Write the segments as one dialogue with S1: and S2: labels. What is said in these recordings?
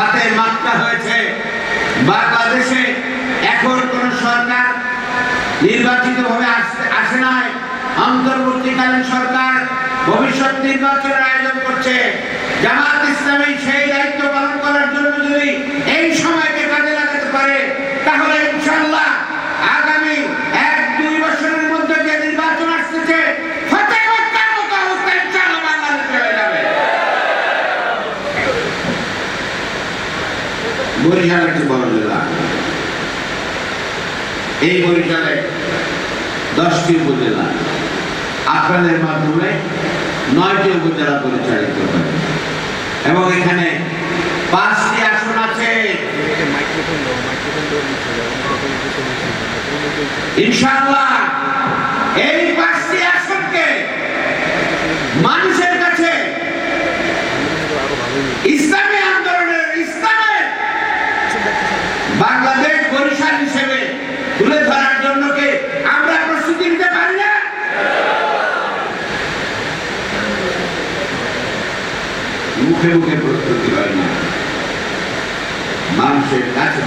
S1: ফাতে মাত্রা হয়েছে। বাংলাদেশে এখন কোন সরকার নির্বাচিত ভাবে আসে নাই। অন্তর্বর্তীকালীন সরকার ভবিষ্যৎ নির্বাচনের আয়োজন করছে। জামাত ইসলামী সেই দায়িত্ব পালন করার জন্য যদি এই সময়কে কাজে লাগাতে পারে তাহলে ইনশাল্লাহ আগামী এক দুই বছরের মধ্যে যে নির্বাচন আসতেছে ফাতে মক্কার মতো অবস্থা ইনশাল্লাহ বাংলাদেশে হয়ে যাবে বরিশাল একটি বড় জেলা। এই বরিশালে দশটি উপজেলা। আপনাদের মাধ্যমে নয়টি উপজেলা পরিচালিত হয়। এবং এখানে পাঁচটি আসন আছে।
S2: মাইক্রোফোন দাও মাইক্রোফোন দাও নিচে যাও মাইক্রোফোন কিছু নিচে
S1: ইনশাআল্লাহ এই পাঁচটি আসনকে মানুষের কাছে
S2: আরও ভালো
S1: ইসলামী আন্দোলনের ইসলামের বাংলাদেশ বরিশাল হিসেবে তুলে ধরার জন্য কে আমরা প্রস্তুতি নিতে পারি না মুখে মুখে প্রস্তুতি না মানুষের কাছে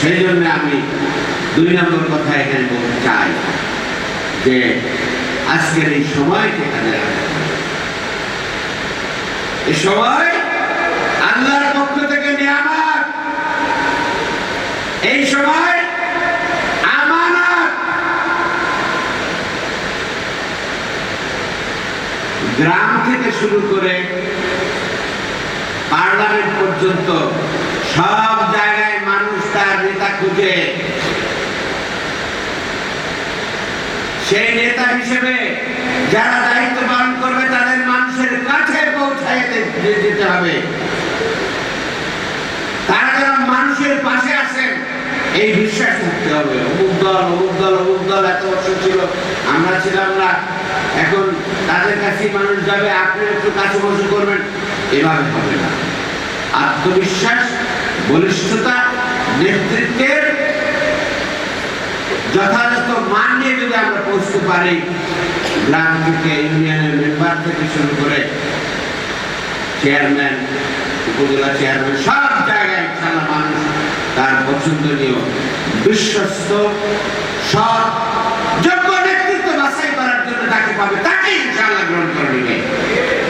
S1: সেই জন্য আমি দুই নম্বর কথা এখানে বলতে চাই যে আজকের এই সময়কে কাজে হবে। এই সময় এই সময় আমানত। গ্রাম থেকে শুরু করে পার্লামেন্ট পর্যন্ত সব জায়গায় মানুষ তার নেতা খুঁজে। সেই নেতা হিসেবে যারা দায়িত্ব পালন করবে তাদের মানুষের কাছে পৌঁছায় যেতে হবে তারা যেন মানুষের পাশে আসেন এই বিশ্বাস করতে হবে। অমুক দল অমুক দল অমুক দল এত বছর ছিল, আমরা ছিলাম না। এখন তাদের কাছে মানুষ যাবে, আপনি একটু কাছে বসে করবেন। এভাবে হবে না। আত্মবিশ্বাস, বলিষ্ঠতা, নেতৃত্বের যথাযথ মান নিয়ে যদি আমরা পৌঁছতে পারি, গ্রাম থেকে ইউনিয়নের মেম্বার থেকে শুরু করে চেয়ারম্যান, উপজেলা চেয়ারম্যান, সব জায়গায় ইনশাল্লাহ মানুষ তার পছন্দনীয় বিশ্বস্ত সৎ